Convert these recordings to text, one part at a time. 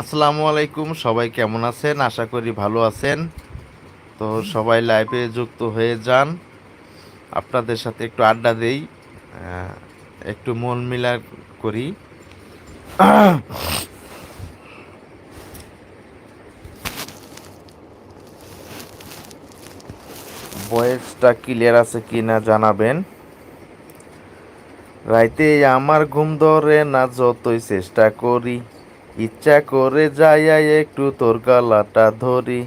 আসসালামু আলাইকুম, সবাই কেমন আছেন? আশা করি ভালো আছেন। তো সবাই লাইভে যুক্ত হয়ে যান। আপনাদের সাথে একটু আড্ডা দেই একটু মন মিলা করি। ভয়েসটা ক্লিয়ার আছে কি না জানাবেন। রাইতে আমার ঘুম ধরে না যতই চেষ্টা করি, ইচ্ছা করে যাই একটু তোর গলাটা ধরি।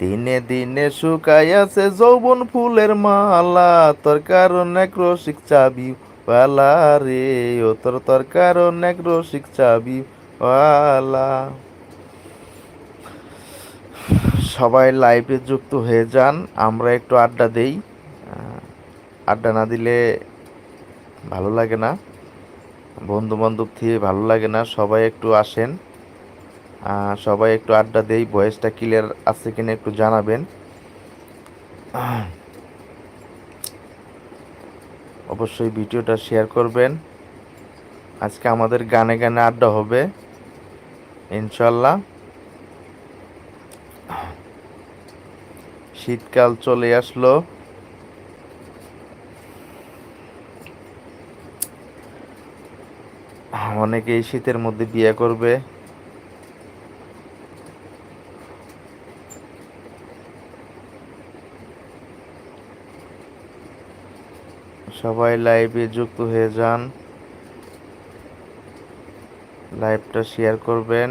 দিনে দিনে শুকাইয়াছে যৌবন ফুলের মালা, তোর কারণে রসিক চাবি পালা রে, ও তোর তোর কারণে রসিক চাবি পালা সবাই লাইভে যুক্ত হয়ে যান। আমরা একটু আড্ডা দেই। আড্ডা না দিলে ভালো লাগে না। বন্ধু বান্ধব থেকে ভালো লাগে না। সবাই একটু আসেন। সবাই একটু আড্ডা দেই। ভয়েসটা ক্লিয়ার আছে কিনা একটু জানাবেন। অবশ্যই ভিডিওটা শেয়ার করবেন। আজকে আমাদের গানে গানে আড্ডা হবে। ইনশাল্লাহ শীতকাল চলে আসলো। অনেকে এই শীতের মধ্যে বিয়ে করবে। সবাই লাইভে যুক্ত হয়ে যান। লাইভটা শেয়ার করবেন।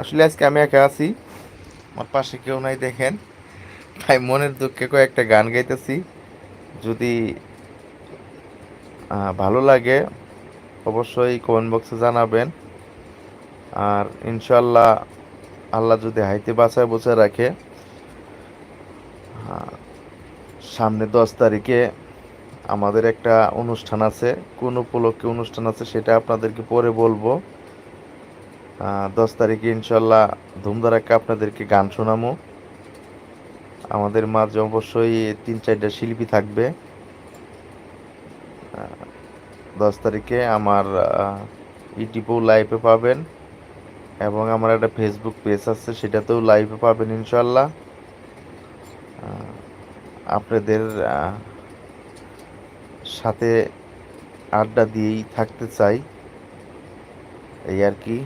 আসলে আজকে আমি একা আছি। আমার পাশে কেউ নাই, দেখেন। তাই মনের দুঃখে কয়েকটা গান গাইতেছি। যদি ভালো লাগে, অবশ্যই কমেন্ট বক্সে জানাবেন। আর ইনশাল্লাহ আল্লাহ যদি হাইতে বাঁচায় বসে রাখে। সামনে দশ তারিখে আমাদের একটা অনুষ্ঠান আছে। কোন উপলক্ষে অনুষ্ঠান আছে, সেটা আপনাদেরকে পরে বলব। দশ তারিখে ইনশাল্লাহ ধুমধারাক্কা আপনাদেরকে গান শোনামো। আমাদের মাঝে অবশ্যই তিন চারটা শিল্পী থাকবে। দশ তারিখে আমার ইউটিউবেও লাইভে পাবেন এবং আমার একটা ফেসবুক পেজ আছে, সেটাতেও লাইভে পাবেন ইনশাল্লাহ। আপনাদের সাথে আড্ডা দিয়েই থাকতে চাই। এই আর কি।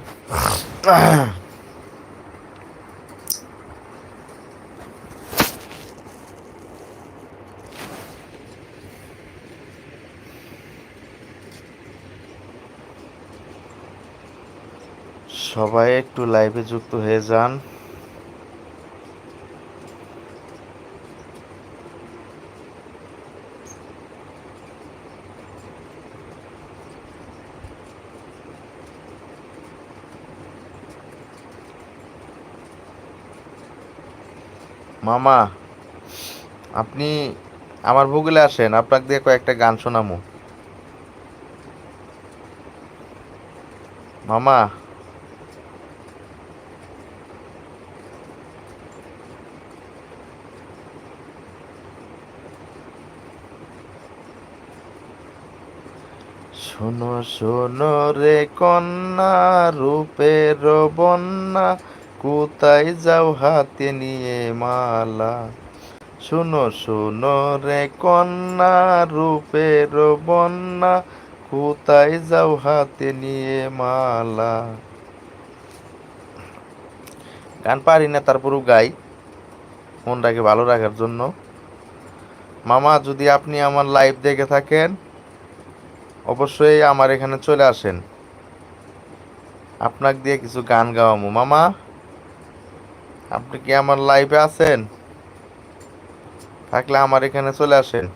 সবাই একটু লাইভে যুক্ত হয়ে যান। মামা, আপনি আমার ভূগোলে আসেন, আপনাকে দিয়ে কয়েকটা গান শোনামো। মামা, শোনো শোনো রে কন্যা, রূপের বন্যা কোথায় যাও হাতে নিয়ে মালা। শুনো শুনো রে কন্যা, রূপের বন্যা কোথায় যাও হাতে নিয়ে মালা। গান পারি না, তারপরও গাই। মনটাকে ভালো রাখার জন্য। মামা, যদি আপনি আমার লাইভ দেখে থাকেন, অবশ্যই আমার এখানে চলে আসেন। আপনাকে দিয়ে কিছু গান গাওয়ামু। মামা আপনি কি আমার লাইভে আছেন? থাকলে আমার এখানে চলে আসেন।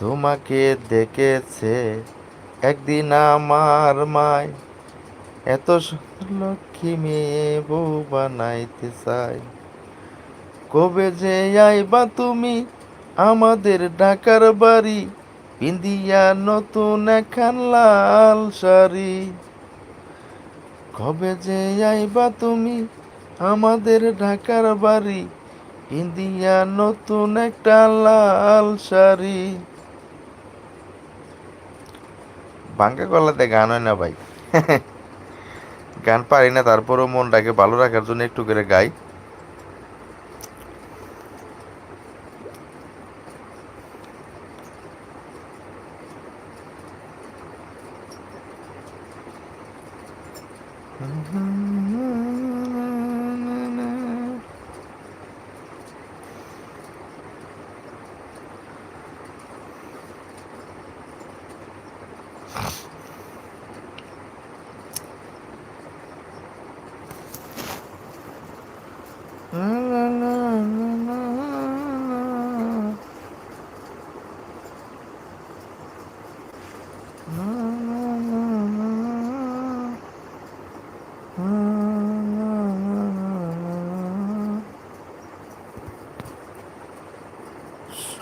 তোমাকে দেখেছে একদিন আমার মায়। এত লক্ষ্মী মেয়ে বউ বানাইতে চাই কবে যে আইবা তুমি আমাদের ঢাকার বাড়ি? পিন্দিয়া নতুন একখান লাল শাড়ি। কবে যে আইবা তুমি আমাদের ঢাকার বাড়ি? পিন্দিয়া নতুন একটা লাল শাড়ি। বাঙ্কা গলাতে গান হয় না ভাই। গান পারি না, তারপরেও মনটাকে ভালো রাখার জন্য একটু করে গাই। 嗯哼。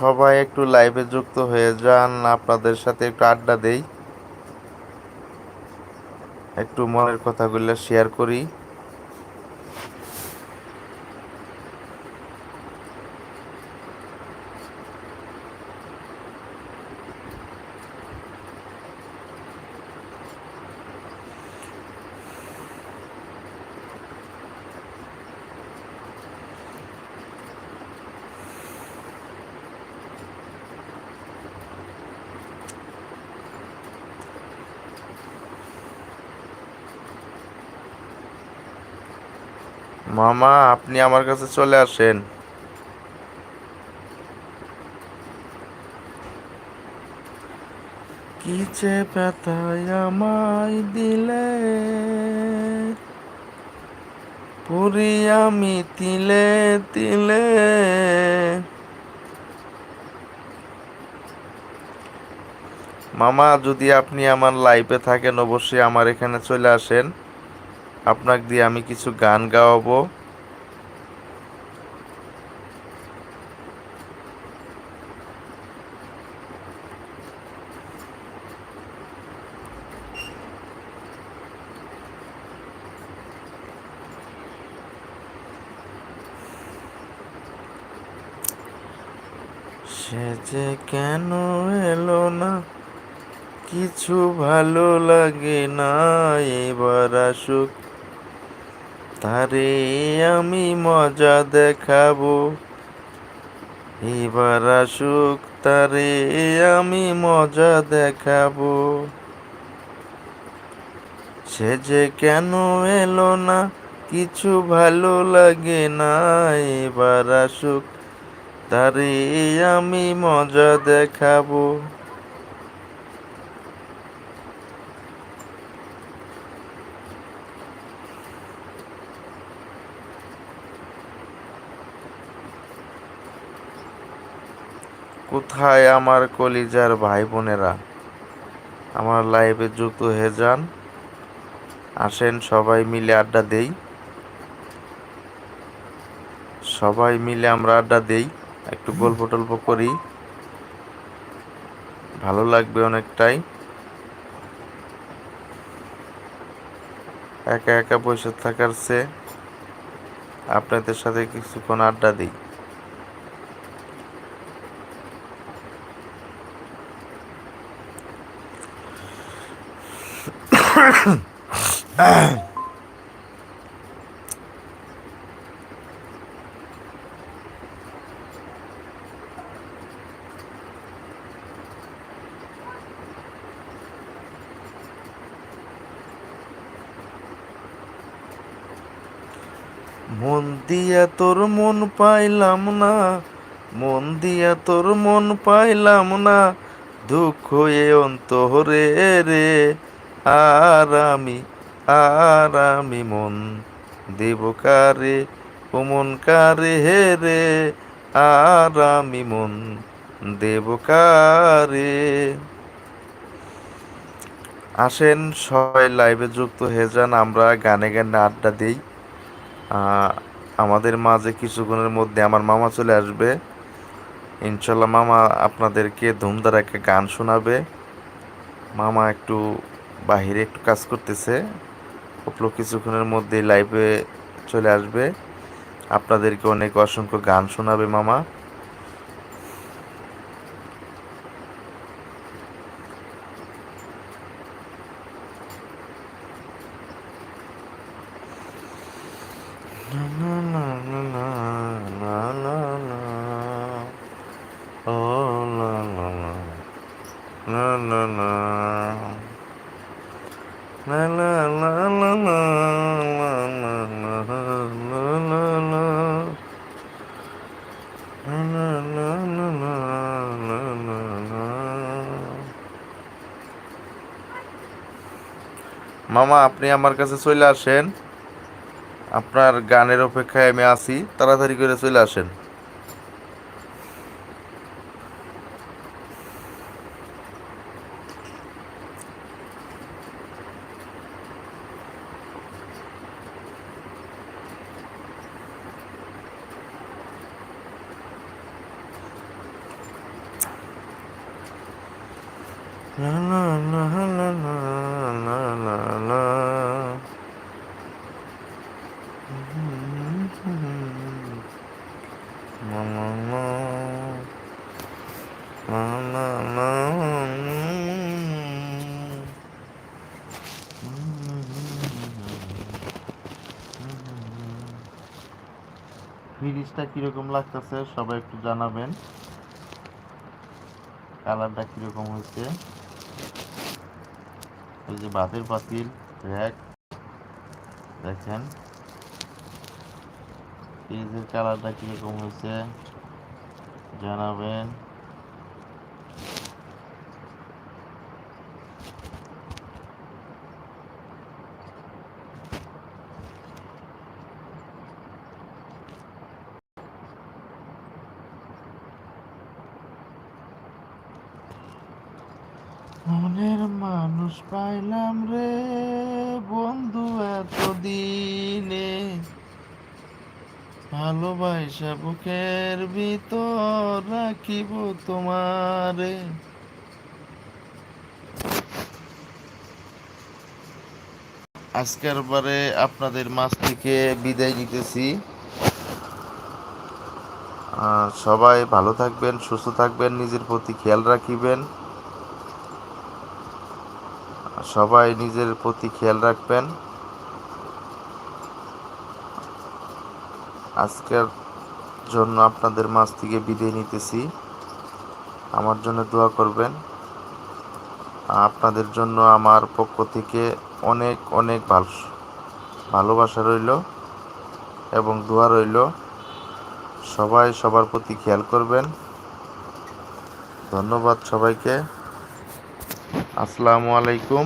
সবাই একটু লাইভে যুক্ত হয়ে যান, আপনাদের সাথে একটু আড্ডা দেই। একটু মনের কথাগুলো শেয়ার করি। মামা, আপনি আমার কাছে চলে আসেন। কি যে আমায় দিলে, পুরি আমি তিলে তিলে। মামা, যদি আপনি আমার লাইফে থাকেন, অবশ্যই আমার এখানে চলে আসেন। আপনাকে দিয়ে আমি কিছু গান গাওয়াবো। সে যে কেন এলো না, কিছু ভালো লাগে না, এবার আসুক তারে আমি মজা দেখাবো। এবার আসুক তারে আমি মজা দেখাবো। সে যে কেন এলো না, কিছু ভালো লাগে না। এবার আসুক তারে আমি মজা দেখাবো। কোথায় আমার কলিজার ভাই বোনেরা আমার লাইভে যুক্ত হয়ে যান। আসেন, সবাই মিলে আড্ডা দেই। সবাই মিলে আমরা আড্ডা দেই, একটু গল্প টল্প করি। ভালো লাগবে অনেকটাই। একা একা বসে থাকার চেয়ে আপনাদের সাথে কিছুক্ষণ আড্ডা দিই। মন দিয়া তোর মন পাইলাম না, মন দিয়া তোর মন পাইলাম না, দুঃখ এ অন্তরে রে। আর আমি আর আমি মন দেব কারে কারে হে রে, আর আমি মন দেব কারে। আসেন, সবাই লাইভে যুক্ত হয়ে যান, আমরা গানে গানে আড্ডা দিই। আমাদের মাঝে কিছুক্ষণের মধ্যে আমার মামা চলে আসবে। ইনশাল্লাহ মামা আপনাদেরকে ধুমধার একটা গান শোনাবে। মামা একটু বাহিরে একটু কাজ করতেছে। উপলো কিছুক্ষণের মধ্যে লাইভে চলে আসবে। আপনাদেরকে অনেক অসংখ্য গান শোনাবে মামা। না না না না। মামা, আপনি আমার কাছে চলে আসেন। আপনার গানের অপেক্ষায় আমি আছি। তাড়াতাড়ি করে চলে আসেন। La la ফ্রিজটা কীরকম লাগতেছে সবাই একটু জানাবেন। কালারটা কীরকম হয়েছে? ওই যে ভাতের পাতিল র্যাক দেখেন ফ্রিজের কালারটা কীরকম হয়েছে জানাবেন মনের মানুষ পাইলাম রে বন্ধু এতদিনে। ভালোবাসা বুকের ভিতর রাখিব তোমারে। আজকের বারে আপনাদের মাছ থেকে বিদায় নিতেছি। সবাই ভালো থাকবেন, সুস্থ থাকবেন, নিজের প্রতি খেয়াল রাখিবেন। সবাই নিজের প্রতি খেয়াল রাখবেন। আজকের জন্য আপনাদের মাছ থেকে বিদায় নিতেছি। আমার জন্য দোয়া করবেন। আপনাদের জন্য আমার পক্ষ থেকে অনেক অনেক ভালো ভালোবাসা রইল এবং দোয়া রইল। সবাই সবার প্রতি খেয়াল করবেন। ধন্যবাদ সবাইকে। আসসালামু আলাইকুম।